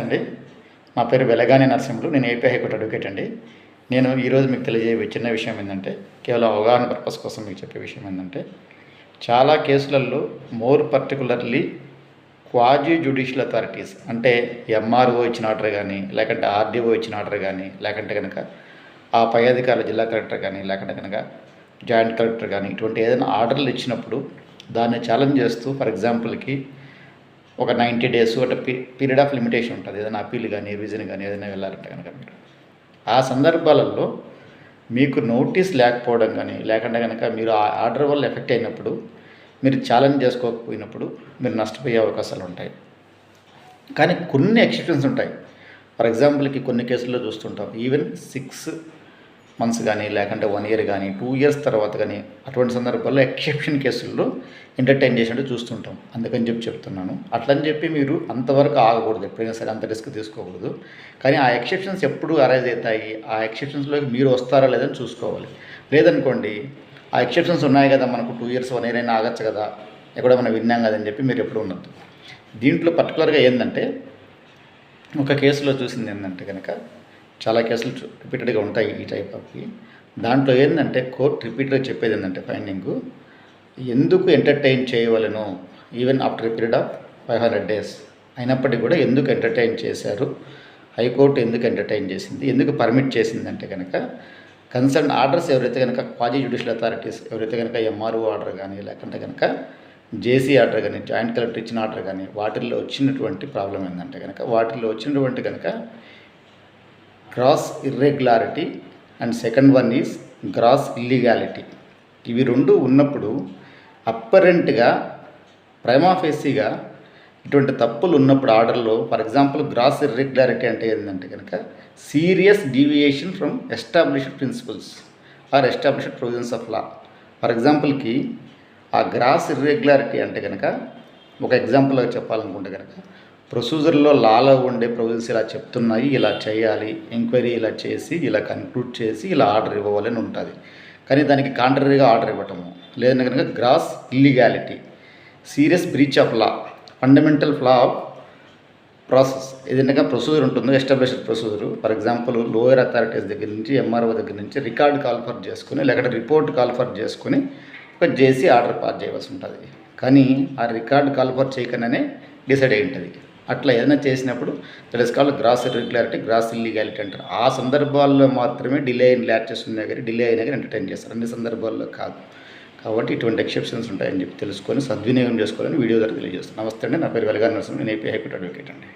అండి. నా పేరు వెలగాని నరసింహులు నేను ఏపీ హైకోర్టు అడ్వకేట్ అండి. నేను ఈరోజు మీకు తెలియజేయ చిన్న విషయం ఏంటంటే కేవలం అవగాహన పర్పస్ కోసం మీకు చెప్పే విషయం ఏంటంటే చాలా కేసులలో more particularly quasi judicial authorities అంటే ఎంఆర్ఓ ఇచ్చిన ఆర్డర్ కానీ లేకంటే ఆర్డీఓ ఇచ్చిన ఆర్డర్ కానీ లేకంటే కనుక ఆ పై అధికారులు జిల్లా కలెక్టర్ కానీ లేకంటే కనుక జాయింట్ కలెక్టర్ కానీ ఇటువంటి ఏదైనా ఆర్డర్లు ఇచ్చినప్పుడు దాన్ని ఛాలెంజ్ చేస్తూ ఫర్ ఎగ్జాంపుల్కి ఒక నైంటీ డేస్ ఒక పీ పీరియడ్ ఆఫ్ లిమిటేషన్ ఉంటుంది. ఏదైనా అప్పీల్ కానీ రివిజన్ కానీ ఏదైనా వెళ్ళాలంటే కనుక మీరు. ఆ సందర్భాలలో మీకు నోటీస్ లేకపోవడం కానీ లేకుండా కనుక మీరు ఆ ఆర్డర్ వల్ల ఎఫెక్ట్ అయినప్పుడు మీరు ఛాలెంజ్ చేసుకోకపోయినప్పుడు మీరు నష్టపోయే అవకాశాలు ఉంటాయి. కానీ కొన్ని ఎక్సెప్షన్స్ ఉంటాయి. ఫర్ ఎగ్జాంపుల్కి కొన్ని కేసుల్లో చూస్తుంటాం. ఈవెన్ సిక్స్ మంత్స్ కానీ లేకుంటే వన్ ఇయర్ కానీ టూ ఇయర్స్ తర్వాత కానీ అటువంటి సందర్భాల్లో ఎక్సెప్షన్ కేసుల్లో ఎంటర్టైన్ చేసినట్టు చూస్తుంటాం. అందుకని చెప్పి చెప్తున్నాను. అట్లని చెప్పి మీరు అంతవరకు ఆగకూడదు. ఎప్పుడైనా సరే అంత రిస్క్ తీసుకోకూడదు. కానీ ఆ ఎక్సెప్షన్స్ ఎప్పుడు అరైజ్ అవుతాయి. ఆ ఎక్సెప్షన్స్లోకి మీరు వస్తారా లేదని చూసుకోవాలి. లేదనుకోండి ఆ ఎక్సెప్షన్స్ ఉన్నాయి కదా మనకు టూ ఇయర్స్ వన్ ఇయర్ అయినా ఆగచ్చు కదా ఎక్కడ మనం విన్నాం కదని చెప్పి మీరు ఎప్పుడు ఉండద్దు. దీంట్లో పర్టికులర్గా ఏంటంటే ఒక కేసులో చూసింది ఏంటంటే కనుక చాలా కేసులు రిపీటెడ్గా ఉంటాయి ఈ టైప్ ఆఫ్వి దాంట్లో ఏంటంటే కోర్ట్ రిపీటెడ్గా చెప్పేది ఏంటంటే ఫైండింగ్. ఎందుకు ఎంటర్టైన్ చేయవలను? Even after a period of five hundred days అయినప్పటికీ కూడా ఎందుకు ఎంటర్టైన్ చేశారు? హైకోర్టు ఎందుకు ఎంటర్టైన్ చేసింది? ఎందుకు పర్మిట్ చేసిందంటే కనుక కన్సర్న్ ఆర్డర్స్ ఎవరైతే కనుక క్వాజీ జ్యుడిషియల్ అథారిటీస్ ఎవరైతే కనుక ఎంఆర్ఓ ఆర్డర్ కానీ లేకుంటే కనుక జేసీ ఆర్డర్ కానీ జాయింట్ కలెక్టర్ ఇచ్చిన ఆర్డర్ కానీ వాటిల్లో వచ్చినటువంటి ప్రాబ్లం ఏంటంటే కనుక వాటిల్లో వచ్చినటువంటి కనుక gross irregularity and second one is gross illegality. ఇవి రెండు ఉన్నప్పుడు అప్పరెంట్గా ప్రైమాఫేసీగా ఇటువంటి తప్పులు ఉన్నప్పుడు ఆర్డర్లో ఫర్ ఎగ్జాంపుల్ గ్రాస్ ఇర్రెగ్యులారిటీ అంటే ఏంటంటే కనుక serious deviation from established principles or established provisions of law. For ఎగ్జాంపుల్కి ఆ గ్రాస్ ఇర్రెగ్యులారిటీ అంటే కనుక ఒక ఎగ్జాంపుల్గా చెప్పాలనుకుంటే కనుక ప్రొసీజర్లో లాలో ఉండే ప్రొవిజన్స్ ఇలా చెప్తున్నాయి ఇలా చేయాలి ఎంక్వైరీ ఇలా చేసి ఇలా కన్క్లూడ్ చేసి ఇలా ఆర్డర్ ఇవ్వాలని ఉంటుంది. కానీ దానికి కాంట్రరీగా ఆర్డర్ ఇవ్వటము లేదంటే కనుక gross illegality serious breach of law fundamental flaw of process. ఏదైనా ప్రొసీజర్ ఉంటుందో established procedure. For example lower authorities దగ్గర నుంచి ఎంఆర్ఓ దగ్గర నుంచి రికార్డ్ కాల్ఫర్ చేసుకుని లేకపోతే రిపోర్ట్ కాల్ఫర్ చేసుకుని ఒక జేసీ ఆర్డర్ పాస్ చేయవలసి ఉంటుంది. కానీ ఆ రికార్డ్ కాల్ఫర్ చేయకుండానే డిసైడ్ అయి ఉంటుంది. అట్లా ఏదైనా చేసినప్పుడు that is called gross irregularity gross illegality అంటారు. ఆ సందర్భాల్లో మాత్రమే డిలే అయిన ల్యాచెస్ ఉన్నాయి కానీ డిలే అయినా కానీ ఎంటర్టైన్ చేస్తారు. అన్ని సందర్భాల్లో కాదు. కాబట్టి ఇటువంటి ఎక్సెప్షన్స్ ఉంటాయని చెప్పి తెలుసుకొని సద్వినియోగం చేసుకోవాలని వీడియో ద్వారా తెలియజేస్తాను నమస్తే అండి. నా పేరు వెలగా నరసింహ. నేను ఏపీ హైకోర్టు అడ్వకేట్ అండి.